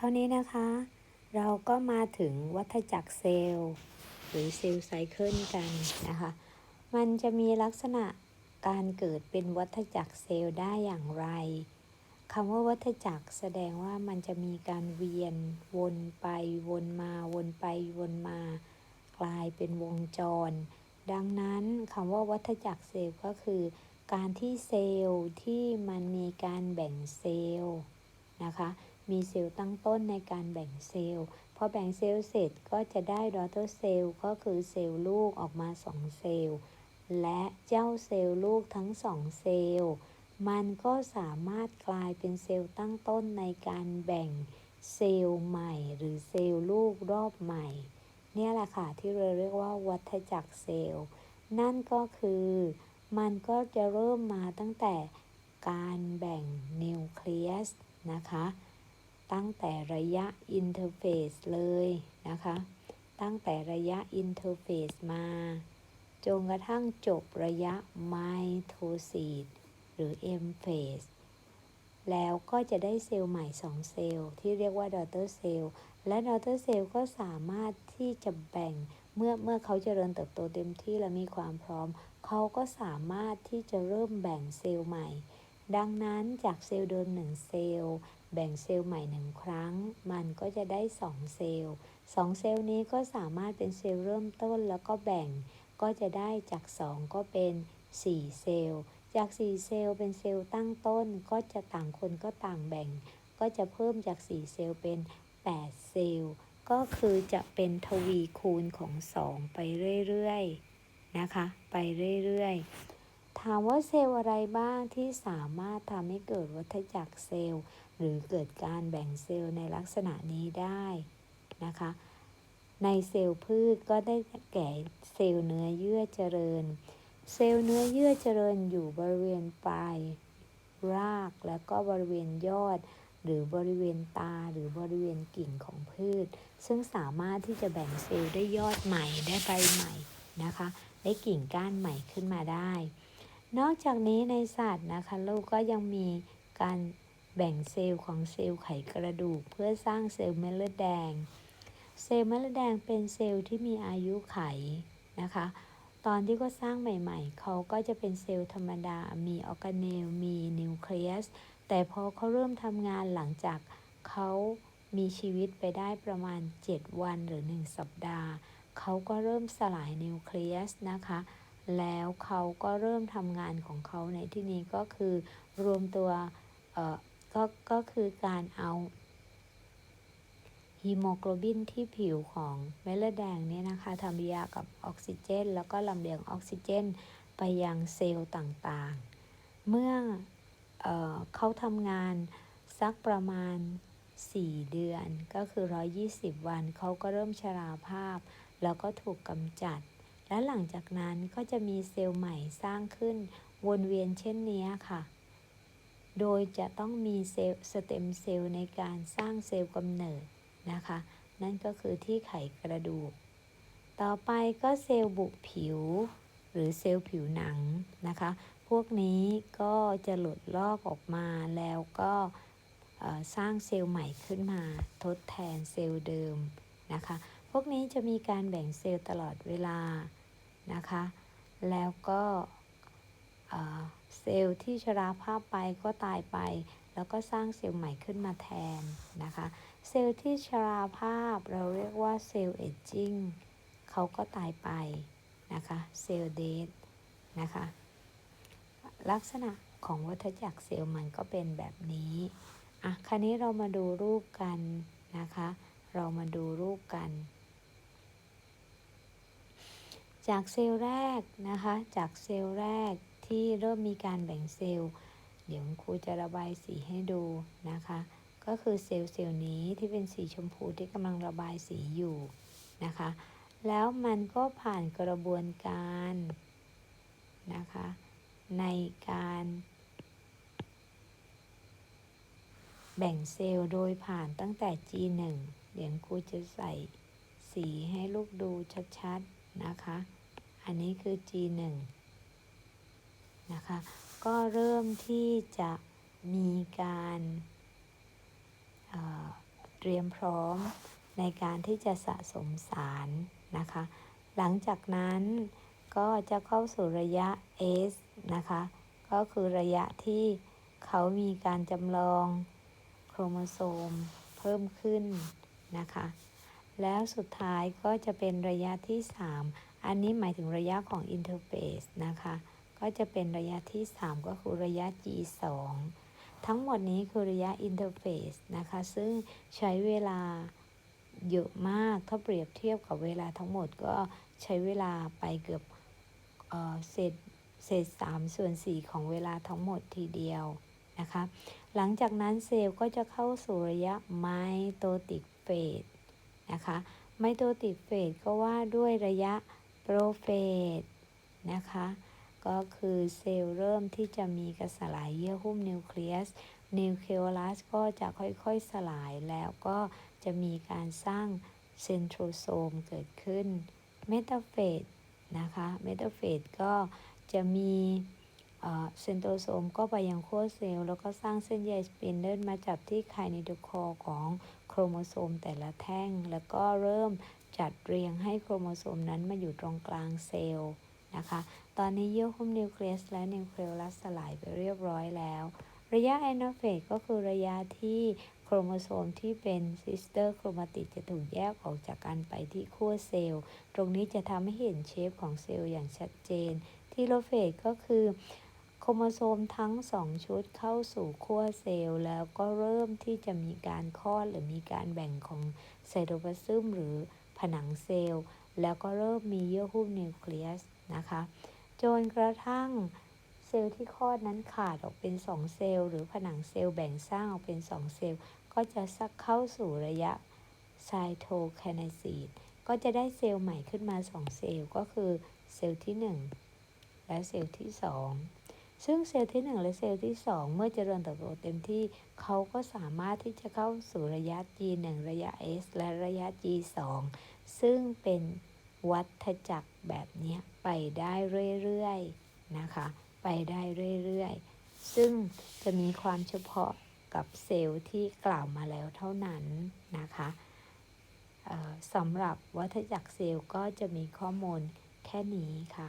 คราวนี้นะคะ เราก็มาถึงวัฏจักรเซลล์ หรือเซลล์ไซเคิลกันนะคะ มันจะมีลักษณะการเกิดเป็นวัฏจักรเซลล์ได้อย่างไรคำว่าวัฏจักรแสดงว่ามันจะมีการเวียนวนไปวนมาวนไปวนมา กลายเป็นวงจร ดังนั้นคำว่าวัฏจักรเซลล์ก็คือ การที่เซลล์ที่มันมีการแบ่งเซลล์นะคะ มีเซลล์ตั้งต้นในการแบ่งเซลล์พอแบ่งเซลล์เสร็จก็จะได้ดอเตอร์เซลล์ก็คือเซลล์ลูกออกมา2เซลล์และเจ้าเซลล์ลูกทั้ง2เซลล์มันก็สามารถกลายเป็นเซลล์ตั้งต้นในการแบ่งเซลล์ใหม่หรือเซลล์ลูกรอบใหม่ เนี่ยแหละค่ะที่เราเรียกว่าวัฏจักรเซลล์ นั่นก็คือมันก็จะเริ่มมาตั้งแต่การแบ่งนิวเคลียสนะคะ ตั้งแต่ระยะอินเทอร์เฟสเลยนะคะ ตั้งแต่ระยะอินเทอร์เฟสมา จนกระทั่งจบระยะไมโทซีดหรือ M phase แล้วก็จะได้เซลล์ใหม่ 2 เซลล์ที่เรียกว่าดอเตอร์เซลล์และดอเตอร์เซลล์ก็สามารถที่จะแบ่งเมื่อเมื่อเขาจเจริญเติบโตเต็มที่และมีความพร้อม เขาก็สามารถที่จะเริ่มแบ่งเซลล์ใหม่ ดังนั้นจากเซลล์เดิม1เซลล์ แบ่งเซลล์ใหม่หนึ่งครั้ง มันก็จะได้ 2 เซลล์ 2 เซลล์นี้ก็สามารถเป็นเซลล์เริ่มต้นแล้วก็แบ่งก็จะได้จาก 2 ก็เป็น 4 เซลล์ จาก 4 เซลล์เป็นเซลล์ตั้งต้นก็จะต่างคนก็ต่างแบ่ง ก็จะเพิ่มจาก 4 เซลล์เป็น 8 เซลล์ ก็คือจะเป็นทวีคูณของ 2 ไปเรื่อยๆนะคะ ไปเรื่อยๆ ถามว่าเซลล์อะไรบ้างที่สามารถทำให้เกิดวัฏจักรเซลล์ หรือเกิดการแบ่งเซลล์ในลักษณะนี้ได้นะคะ ในเซลล์พืชก็ได้แก่เซลล์เนื้อเยื่อเจริญ เซลล์เนื้อเยื่อเจริญอยู่บริเวณปลายรากและก็บริเวณยอด หรือบริเวณตาหรือบริเวณกิ่งของพืช ซึ่งสามารถที่จะแบ่งเซลล์ได้ยอดใหม่ได้ใบใหม่นะคะ ได้กิ่งก้านใหม่ขึ้นมาได้ นอกจากนี้ในสัตว์นะคะลูกก็ยังมีการ แบ่งเซลล์ของเซลล์ไขกระดูก เพื่อสร้างเซลล์เม็ดเลือดแดง เซลล์เม็ดเลือดแดงเป็นเซลล์ที่มีอายุไขนะคะ ตอนที่เขาสร้างใหม่ๆ เขาก็จะเป็นเซลล์ธรรมดา มีออร์แกเนล มีนิวเคลียส แต่พอเขาเริ่มทำงานหลังจากเขามีชีวิตไปได้ประมาณ 7 วันหรือ 1 สัปดาห์ เขาก็เริ่มสลายนิวเคลียสนะคะ แล้วเขาก็เริ่มทำงานของเขาในที่นี้ก็คือรวมตัวเอ่อ ก็ก็คือการเอาฮีโมโกลบินที่ผิวของเม็ดเลือดแดงเนี่ยนะคะทำปฏิกิริยากับออกซิเจน แล้วก็ลำเลียงออกซิเจน ไปยังเซลล์ต่างๆ เมื่อเออเขาทำงานสักประมาณ 4 เดือนก็คือ 120 วันเขาก็เริ่มชราภาพ แล้วก็ถูกกำจัด และหลังจากนั้นก็จะมีเซลล์ใหม่สร้างขึ้นวนเวียนเช่นนี้ค่ะ โดยจะต้องมีเซลล์สเต็มเซลล์ในการสร้างเซลล์กำเนิดนะคะ นั่นก็คือที่ไขกระดูก ต่อไปก็เซลล์บุผิว หรือเซลล์ผิวหนังนะคะ พวกนี้ก็จะหลุดลอกออกมาแล้วก็สร้างเซลล์ใหม่ขึ้นมาทดแทนเซลล์เดิมนะคะ พวกนี้จะมีการแบ่งเซลล์ตลอดเวลานะคะ แล้วก็ เซลล์ที่ชราภาพไปก็ตายไป แล้วก็สร้างเซลล์ใหม่ขึ้นมาแทนนะคะ เซลล์ที่ชราภาพเราเรียกว่าเซลล์เอจจิ้งเขาก็ตายไปนะคะเซลล์เดทนะคะลักษณะของวัฏจักรเซลล์มันก็เป็นแบบนี้อะคราวนี้เรามาดูรูปกันนะคะ เรามาดูรูปกัน จากเซลล์แรกนะคะ จากเซลล์แรก ที่เริ่มมีการแบ่งเซลล์ เดี๋ยวครูจะระบายสีให้ดูนะคะ ก็คือเซลล์เซลล์นี้ที่เป็นสีชมพูที่กำลังระบายสีอยู่นะคะ แล้วมันก็ผ่านกระบวนการนะคะ ในการแบ่งเซลล์โดยผ่านตั้งแต่ G1 เดี๋ยวครูจะใส่สีให้ลูกดูชัดๆ นะคะ อันนี้คือ G1 นะคะ ก็เริ่มที่จะมีการเตรียมพร้อมในการที่จะสะสมสารนะคะ หลังจากนั้นก็จะเข้าสู่ระยะ S นะคะ ก็คือระยะที่เขามีการจำลองโครโมโซมเพิ่มขึ้นนะคะ แล้วสุดท้ายก็จะเป็นระยะที่ 3 อันนี้หมายถึงระยะของอินเทอร์เฟซนะคะ ก็จะเป็นระยะที่ 3 ก็คือระยะ G2 ทั้งหมดนี้คือระยะอินเทอร์เฟซนะคะ ซึ่งใช้เวลาเยอะมาก ถ้าเปรียบเทียบกับเวลาทั้งหมดก็ใช้เวลาไปเกือบเอ่อเศษเศษ3ส่วน4ของเวลาทั้งหมดทีเดียวนะคะ หลังจากนั้นเซลล์ก็จะเข้าสู่ระยะไมโตติกเฟสนะคะ ไมโตติกเฟสก็ว่าด้วยระยะโปรเฟสนะคะ ก็คือเซลล์เริ่มที่จะมีกระสลายเยื่อหุ้มนิวเคลียส นิวเคลียลัสก็จะค่อยๆสลายแล้วก็จะมีการสร้างเซนโทรโซมเกิดขึ้น เมตาเฟสนะคะ เมตาเฟสก็จะมีเซนโทรโซมก็ไปยังขั้วเซลล์แล้วก็สร้างเส้นใยสปินเดิลมาจับที่ไคนิโคอของโครโมโซมแต่ละแท่ง แล้วก็เริ่มจัดเรียงให้โครโมโซมนั้นมาอยู่ตรงกลางเซลล์นะคะ ตอนนี้เยื่อหุ้มนิวเคลียสและนิวเคลียลัสสลายไปเรียบร้อยแล้ว ระยะแอนโฟสก็คือระยะที่โครโมโซมที่เป็นซิสเตอร์โครมาติดจะถูกแยกออกจากกันไปที่ขั้วเซลล์ ตรงนี้จะทำให้เห็นเชฟของเซลล์อย่างชัดเจน ที่โลเฟสก็คือโครโมโซมทั้ง 2 ชุดเข้าสู่ขั้วเซลล์ แล้วก็เริ่มที่จะมีการคลอดหรือมีการแบ่งของไซโตพลาซึมหรือผนังเซลล์ แล้วก็เริ่มมีเยื่อหุ้มนิวเคลียสนะคะ จนกระทั่งเซลล์ที่คลอดนั้นขาดออกเป็น 2 เซลล์หรือผนังเซลล์แบ่งสร้างออกเป็น 2 เซลล์ ก็จะสักเข้าสู่ระยะไซโตไคนซีดก็จะได้เซลล์ใหม่ขึ้นมา 2 เซลล์ก็คือเซลล์ที่ 1 และเซลล์ที่ 2 ซึ่งเซลล์ที่ 1 และเซลล์ที่ 2 เมื่อเจริญเติบโตเต็มที่ เขาก็สามารถที่จะเข้าสู่ระยะ G1 ระยะ S และระยะ G2 ซึ่งเป็นวัฏจักรแบบนี้ ไปได้เรื่อยๆนะคะ ไปได้เรื่อยๆ ซึ่งจะมีความเฉพาะกับเซลล์ที่กล่าวมาแล้วเท่านั้นนะคะสำหรับวัฏจักรเซลล์ก็จะมีข้อมูลแค่นี้ค่ะ